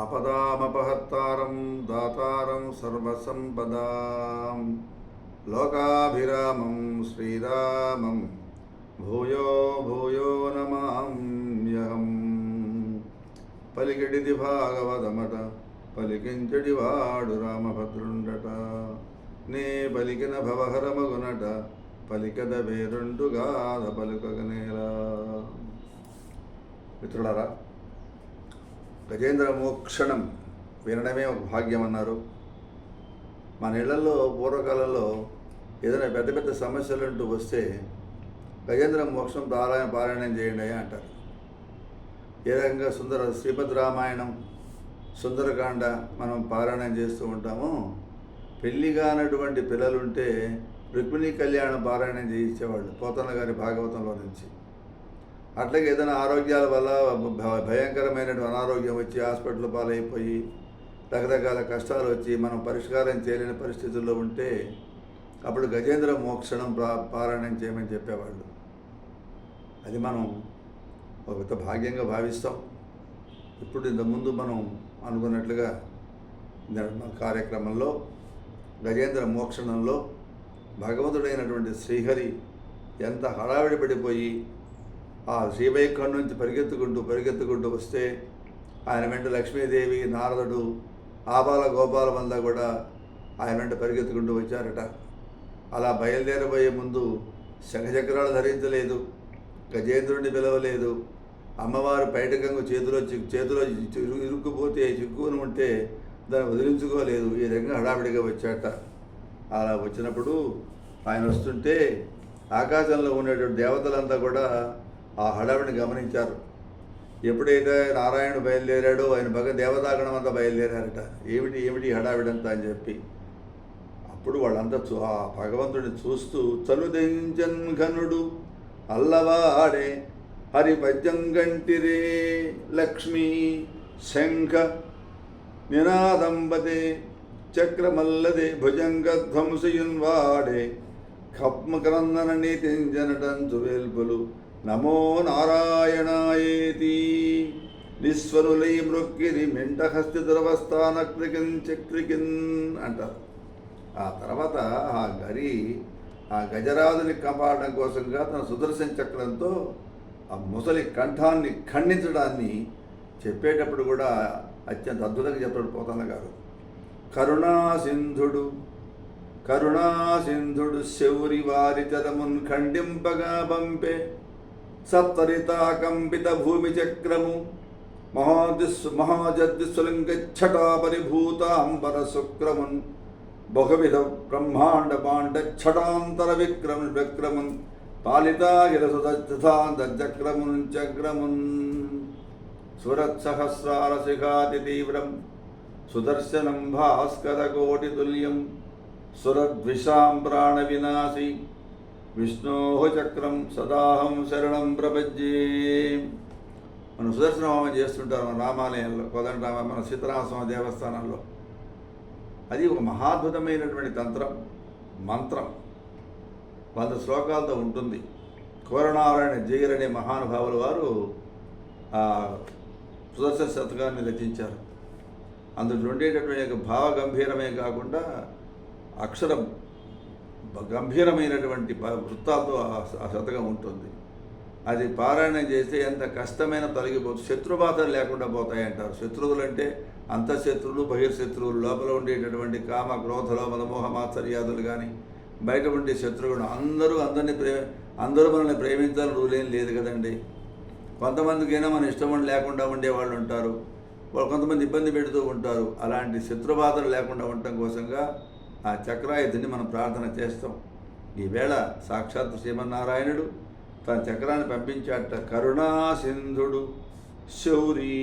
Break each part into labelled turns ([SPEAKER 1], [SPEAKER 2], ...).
[SPEAKER 1] ఆపదామపహత్తారం దాతారం సర్వసంపదాం. లోకాభిరామం శ్రీరామం భూయో భూయో నమామ్యహం పలికిడిది భాగవతమట పలికించడి వాడు రామభద్రుండట. నే పలికిన భవహరమగునట పలికద వేరుండుగాద పలుకగనేలా మిత్రులారా గజేంద్ర మోక్షణం వినడమే ఒక భాగ్యం అన్నారు మన ఇళ్ళలో పూర్వకాలంలో ఏదైనా పెద్ద పెద్ద సమస్యలు అంటూ వస్తే గజేంద్ర మోక్షం పారాయణ పారాయణం చేయండి అంటారు. ఏ రకంగా సుందర శ్రీమద్ రామాయణం సుందరకాండ మనం పారాయణం చేస్తూ ఉంటామో పెళ్ళి కానటువంటి పిల్లలుంటే రుక్మిణీ కళ్యాణం పారాయణం చేయించేవాళ్ళు పోతన్న గారి భాగవతంలో నుంచి. అట్లాగే ఏదైనా ఆరోగ్యాల వల్ల భ- భయంకరమైనటువంటి అనారోగ్యం వచ్చి హాస్పిటల్ పాలైపోయి రకరకాల కష్టాలు వచ్చి మనం పరిష్కారం చేయలేని పరిస్థితుల్లో ఉంటే అప్పుడు గజేంద్ర మోక్షణం ప్రా పారాయణం చేయమని చెప్పేవాళ్ళు. అది మనం ఒక పెద్ద భాగ్యంగా భావిస్తాం. ఇప్పుడు ఇంతకుముందు మనం అనుకున్నట్లుగా మన కార్యక్రమంలో గజేంద్ర మోక్షణంలో భగవంతుడైనటువంటి శ్రీహరి ఎంత హడావిడి పడిపోయి ఆ శ్రీవైఖం నుంచి పరిగెత్తుకుంటూ పరిగెత్తుకుంటూ వస్తే ఆయన వెంట లక్ష్మీదేవి నారదుడు ఆబాల గోపాలం అంతా కూడా ఆయన వెంట పరిగెత్తుకుంటూ వచ్చారట. అలా బయలుదేరబోయే ముందు శంఖచక్రాలు ధరించలేదు గజేంద్రుడిని పిలవలేదు. అమ్మవారు పైటకంగా చేతిలో చేతిలో చిరు- ఇరుక్కుపోతే చిక్కుని ఉంటే దాన్ని వదిలించుకోలేదు. ఈ విధంగా హడావిడిగా వచ్చాట అలా వచ్చినప్పుడు ఆయన వస్తుంటే ఆకాశంలో ఉండేటువంటి దేవతలంతా కూడా ఆ హడావిడిని గమనించారు. ఎప్పుడైతే నారాయణ బయలుదేరాడో ఆయన భగ దేవతాగణం అంతా బయలుదేరారట. ఏమిటి ఏమిటి హడావిడంతా అని చెప్పి. అప్పుడు వాళ్ళంతా చూ ఆ భగవంతుడిని చూస్తూ చనుదించన్ ఘనుడు అల్లవాడే హరి పద్యంగంటిరే లక్ష్మీ శంఖ నినాదంబదే చక్రమల్లదే భుజంగధ్వంసయున్ వాడే ఖప్మకరందన నీతింజనటంచు వేల్పులు నమో నారాయణాయేతి. నిస్వరులై మృక్కిరి మెంటహస్తి దురవస్థాన క్రికిన్ చక్రికిన్ అంటారు. ఆ తర్వాత ఆ గరి ఆ గజరాజుని కాపాడడం కోసంగా తన సుదర్శన చక్రంతో ఆ ముసలి కంఠాన్ని ఖండించడాన్ని చెప్పేటప్పుడు కూడా అత్యంత అద్భుతంగా చెప్పాడు పోతన్న గారు. కరుణాసింధుడు కరుణాసింధుడు శౌరి వారి చరమున్ ఖండింపగా పంపే సప్తరితా కంపిత భూమి చక్రము మహాదిస్సు శుక్రమున్ బహువిధ బ్రహ్మాండ పాండ ఛటాంతర విక్రమ విక్రమున్ పాలితాగిరసుతాంతచక్రమున్ చక్రమున్ సురత్సహస్రారశిఖాతి తీవ్రం సుదర్శనం భాస్కరకోటితుల్యం సురద్విషాం ప్రాణవినాశి విష్ణో చక్రం సదాహం శరణం ప్రపజ్జే. మనం సుదర్శన హోమం చేస్తుంటారు మన రామాలయంలో కోదండరామ మన సీతారామస్వామి దేవస్థానంలో. అది ఒక మహాద్భుతమైనటువంటి తంత్రం మంత్రం. వంద శ్లోకాలతో ఉంటుంది. కోరనారాయణ జయరనే మహానుభావులు మహానుభావుల వారు ఆ సుదర్శన శతకాన్ని రచించారు. అందులో ఉండేటటువంటి భావగంభీరమే భావ గంభీరమే కాకుండా అక్షరం గంభీరమైనటువంటి ప- వృత్తాలతో ఆ- శతకం ఉంటుంది. అది పారాయణం చేస్తే ఎంత కష్టమైన తొలగిపోతుంది శత్రుబాధలు లేకుండా పోతాయి అంటారు శత్రువులు అంటే అంతఃశత్రువులు బహిర్శత్రువులు. లోపల ఉండేటటువంటి కామ క్రోధ లోపల మోహ మాత్సర్యాదులు కానీ బయట ఉండే శత్రువులు అందరూ అందరినీ ప్రే అందరూ మనల్ని ప్రేమించాలని రూలేం లేదు కదండి. కొంతమందికైనా మన ఇష్టం లేకుండా ఉండేవాళ్ళు ఉంటారు. వాళ్ళు కొంతమంది ఇబ్బంది పెడుతూ ఉంటారు. అలాంటి శత్రుబాధలు లేకుండా ఉండటం కోసంగా ఆ చక్రాయుధుని మనం ప్రార్థన చేస్తాం. ఈవేళ సాక్షాత్ శ్రీమన్నారాయణుడు తన చక్రాన్ని పంపించాట కరుణా సింధుడు శౌరీ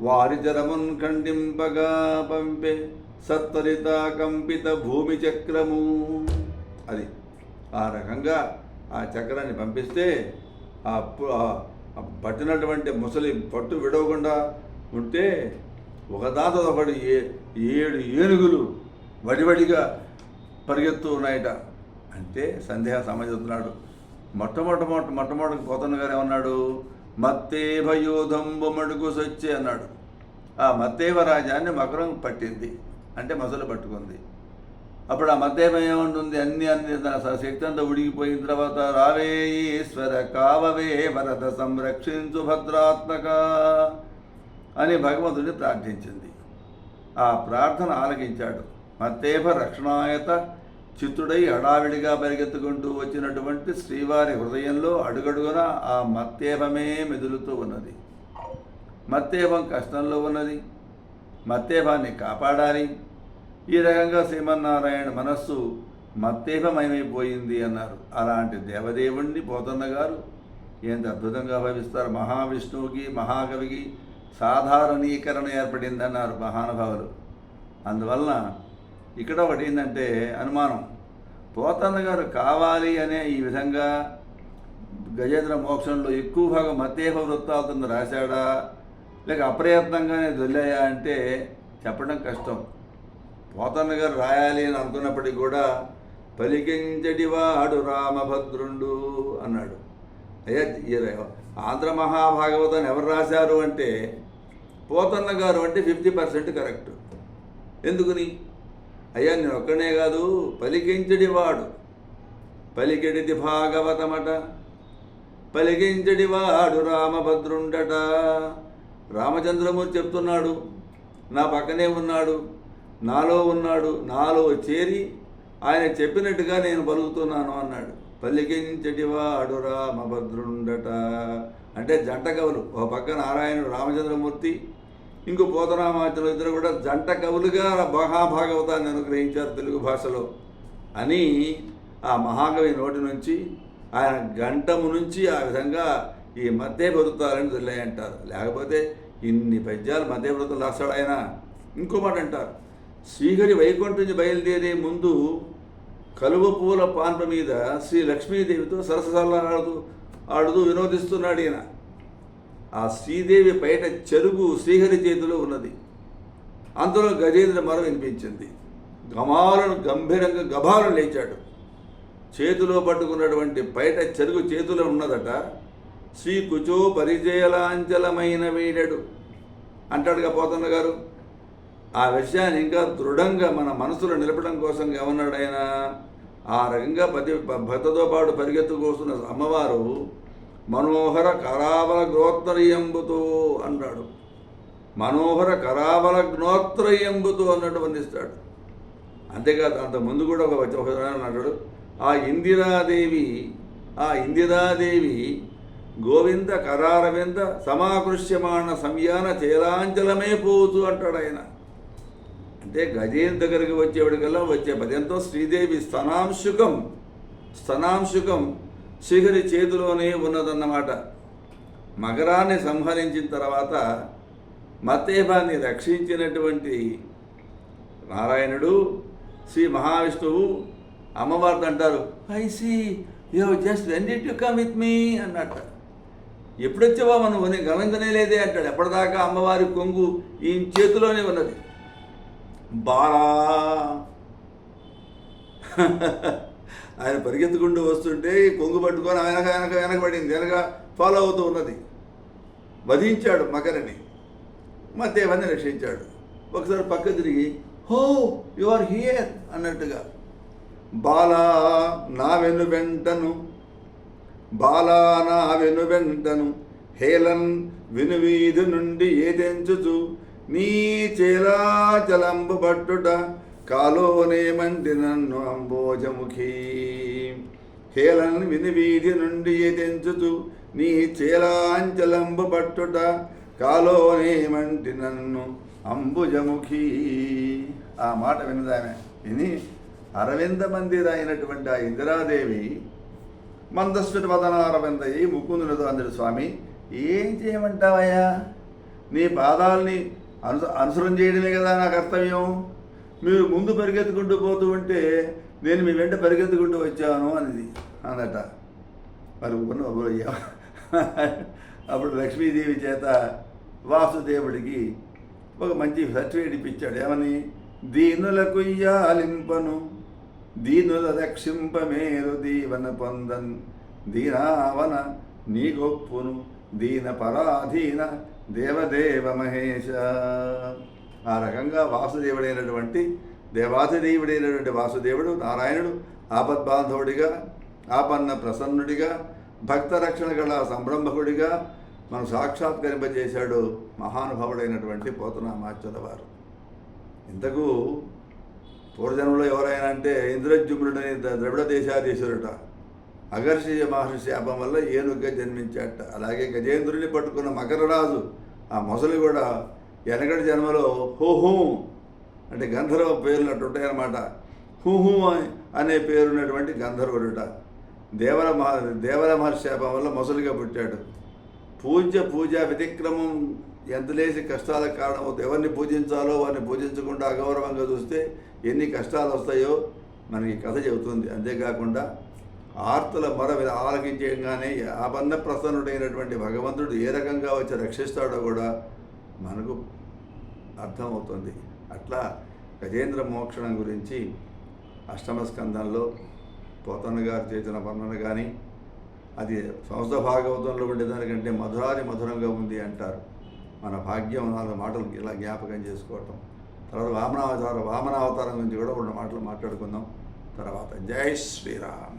[SPEAKER 1] వారి జరమున్ ఖండింపగా పంపే సత్వరిత కంపిత భూమి చక్రము. అది ఆ రకంగా ఆ చక్రాన్ని పంపిస్తే ఆ ఆ పట్టినటువంటి ముసలి పట్టు విడవకుండా ఉంటే ఒకదాత ఒకటి ఏ ఏడు ఏనుగులు వడివడిగా పరిగెత్తు ఉన్నాయట. అంటే సందేహ సమజుతున్నాడు. మొట్టమొట్టమొట్ట మొట్టమొదటి పోతన్న గారు ఏమన్నాడు? మత్తే భయోధంబు మడుగు సొచ్చే అన్నాడు. ఆ మత్తేవ రాజ్యాన్ని మకరం పట్టింది. అంటే మసలు పట్టుకుంది. అప్పుడు ఆ మధ్యాహ్నం ఏముంటుంది అన్ని అన్ని నా శక్తి అంతా ఉడిగిపోయిన తర్వాత రావే ఈశ్వర కావవే వరద సంరక్షించు భద్రాత్మక అని భగవంతుడిని ప్రార్థించింది. ఆ ప్రార్థన ఆలకించాడు. మత్తేభ రక్షణాయత చిత్తుడై అడావిడిగా పరిగెత్తుకుంటూ వచ్చినటువంటి శ్రీవారి హృదయంలో అడుగడుగున ఆ మత్తేభమే మెదులుతూ ఉన్నది. మత్తేభం కష్టంలో ఉన్నది. మత్తేభాన్ని కాపాడాలి. ఈ రకంగా శ్రీమన్నారాయణ మనస్సు మత్తేభమయమైపోయింది అన్నారు. అలాంటి దేవదేవుణ్ణి పోతన్న గారు ఎంత అద్భుతంగా భావిస్తారు. మహావిష్ణువుకి మహాకవికి సాధారణీకరణ ఏర్పడిందన్నారు మహానుభావులు. అందువలన ఇక్కడ ఒకటి ఏంటంటే అనుమానం. పోతన్న గారు కావాలి అనే ఈ విధంగా గజేంద్ర మోక్షంలో ఎక్కువ భాగం మతేహ వృత్తాలతో రాశాడా? లేక అప్రయత్నంగానే దొల్లాయా అంటే చెప్పడం కష్టం. పోతన్న గారు రాయాలి అని అనుకున్నప్పటికీ కూడా పలికించటివాడు రామభద్రుండు అన్నాడు. అయ్యా ఆంధ్ర మహాభాగవతాన్ని ఎవరు రాశారు అంటే పోతన్న గారు అంటే ఫిఫ్టీ పర్సెంట్ కరెక్ట్. ఎందుకుని? అయ్యా నేను ఒక్కనే కాదు పలికించడివాడు. పలికెడిది భాగవతమట. పలికించడివాడు రామభద్రుండట. రామచంద్రమూర్తి చెప్తున్నాడు నా పక్కనే ఉన్నాడు నాలో ఉన్నాడు నాలో చేరి ఆయన చెప్పినట్టుగా నేను పలుకుతున్నాను అన్నాడు. పలికించటివాడు రామభద్రుండట. అంటే జంట కవులు ఒక పక్క నారాయణుడు రామచంద్రమూర్తి ఇంకో పోతరామాచలు ఇద్దరు కూడా జంట కవులుగా మహాభాగవతాన్ని అనుగ్రహించారు తెలుగు భాషలో. అని ఆ మహాకవి నోటి నుంచి ఆయన గంటము నుంచి ఆ విధంగా ఈ మధ్య బతుకుతారని తెలియంటారు లేకపోతే ఇన్ని పద్యాలు మధ్య బతుకులు రాస్తాడు ఆయన. ఇంకో మాట అంటారు. శ్రీహరి వైకుంఠం నుంచి బయలుదేరే ముందు కలువ పూల పాన్ప మీద శ్రీ లక్ష్మీదేవితో సరసలాడుతూ ఆడుతూ వినోదిస్తున్నాడు ఈయన. ఆ శ్రీదేవి బయట చెరుగు శ్రీహరి చేతిలో ఉన్నది. అంతలో గజేంద్ర మరం వినిపించింది. గమాలను గంభీరంగా గభాలను లేచాడు. చేతిలో పట్టుకున్నటువంటి బయట చెరుగు చేతిలో ఉన్నదట శ్రీ కుచో పరిచయలాంచలమైన వీడడు అంటాడుగా పోతన్న గారు. ఆ విషయాన్ని ఇంకా దృఢంగా మన మనసులో నిలపడం కోసం ఏమన్నాడు ఆయన? ఆ రకంగా పది భర్తతో పాటు పరిగెత్తుకొస్తున్న అమ్మవారు మనోహర కరావల గ్రోత్రయంబుతో అన్నాడు. మనోహర కరావల గ్నోత్రయంబుతో అన్నట్టు వర్ణిస్తాడు. అంతేకాదు అంత కూడా ఒక ఒక అన్నాడు. ఆ ఇందిరాదేవి ఆ ఇందిరాదేవి గోవింద కరారవింద సమాకృష్యమాణ సంయాన చేలాంచలమే పోతూ అంటాడు ఆయన. అంటే గజేంద్ర దగ్గరికి వచ్చేవాడికల్లా వచ్చే పద్యంతో శ్రీదేవి స్తనాంశుకం స్తనాంశుకం శ్రీహరి చేతిలోనే ఉన్నదన్నమాట. మగరాన్ని సంహరించిన తర్వాత మత్తేభాన్ని రక్షించినటువంటి నారాయణుడు శ్రీ మహావిష్ణువు అమ్మవారితో అంటారు I you just when did you come with me అన్నట్ట. ఎప్పుడు మనం నేను గమనించనే లేదే అంటాడు. ఎప్పటిదాకా అమ్మవారి కొంగు ఈ చేతిలోనే ఉన్నది. బాలా ఆయన పరిగెత్తుకుంటూ వస్తుంటే కొంగు పట్టుకొని వెనక వెనక వెనకబడింది వెనక ఫాలో అవుతూ ఉన్నది. వధించాడు మకరని మధ్యవన్నీ రక్షించాడు. ఒకసారి పక్క తిరిగి హో యు ఆర్ హియర్ అన్నట్టుగా. బాలా నా వెను వెంటను. బాలా నా వెను వెంటను. హేలన్ వినువీధి నుండి ఏదెంచుచు నీ చేలాచలంబు పట్టుట. కాలోనేమంటి నన్ను అంబోజముఖి. హేలన్ వినువీధి నుండి తెంచుతూ నీ చేలాంచలంబు పట్టుట కాలోనేమంటి నన్ను అంబుజముఖి. ఆ మాట వినదామె విని అరవింద మందిర అయినటువంటి ఆ ఇందిరాదేవి మందస్మిత వదనారవిందయ్యి ముకుందునితో అందడు స్వామి ఏం చేయమంటావయ్యా? నీ పాదాలని అను అనుసరం చేయడమే కదా నా కర్తవ్యం. మీరు ముందు పరిగెత్తుకుంటూ పోతూ ఉంటే నేను మీ వెంట పరిగెత్తుకుంటూ వచ్చాను అనేది. అందట. మరి ఉన్న అప్పుడు లక్ష్మీదేవి చేత వాసుదేవుడికి ఒక మంచి సర్టిఫికేట్ ఇప్పించాడు. ఏమని? దీనులకు ఇయ్యాలింపను దీనుల రక్షింపమేరు దీవన పొందన్. దీనావన నీ గొప్పును దీన పరాధీన దేవదేవ మహేశ. ఆ రకంగా వాసుదేవుడైనటువంటి దేవాదిదేవుడైనటువంటి వాసుదేవుడు నారాయణుడు ఆపద్బాంధవుడిగా ఆపన్న ప్రసన్నుడిగా భక్త రక్షణ గల సంరంభకుడిగా మనం సాక్షాత్కరింపజేశాడు మహానుభావుడైనటువంటి పోతనామాచ్యుల వారు. ఇంతకు పూర్వజన్మలో ఎవరైనా అంటే ఇంద్రజుమ్రుడని ద్రవిడ దేశాధీశ్వరుట అగర్షీయ మహర్షి శాపం వల్ల ఏనుగ్గా జన్మించాట అలాగే గజేంద్రుని పట్టుకున్న మకరరాజు ఆ మొసలి కూడా వెనకటి జన్మలో హుహూ అంటే గంధర్వ పేరునట్టు ఉంటాయన్నమాట హూహూ అనే పేరున్నటువంటి గంధర్వుడుట. దేవర మహ దేవర మహర్షి శాపం వల్ల మొసలిగా పుట్టాడు. పూజ్య పూజ వ్యతిక్రమం ఎంత లేసి కష్టాలకు కారణం ఎవరిని పూజించాలో వారిని పూజించకుండా అగౌరవంగా చూస్తే ఎన్ని కష్టాలు వస్తాయో మనకి కథ చెబుతుంది. అంతేకాకుండా ఆర్తుల మొర విన- ఆలకించగానే ఆపన్న ప్రసన్నుడైనటువంటి భగవంతుడు ఏ రకంగా వచ్చి రక్షిస్తాడో కూడా మనకు అర్థమవుతుంది. అట్లా గజేంద్ర మోక్షణం గురించి అష్టమ స్కందంలో పోతన్న గారు చేసిన వర్ణన కానీ అది సంస్థ భాగవతంలో ఉండేదానికంటే మధురాది మధురంగా ఉంది అంటారు. మన భాగ్యం నాలుగు మాటలు ఇలా జ్ఞాపకం చేసుకోవటం. తర్వాత వామనావతారం వామనావతారం గురించి కూడా రెండు మాటలు మాట్లాడుకుందాం. తర్వాత జై శ్రీరామ్.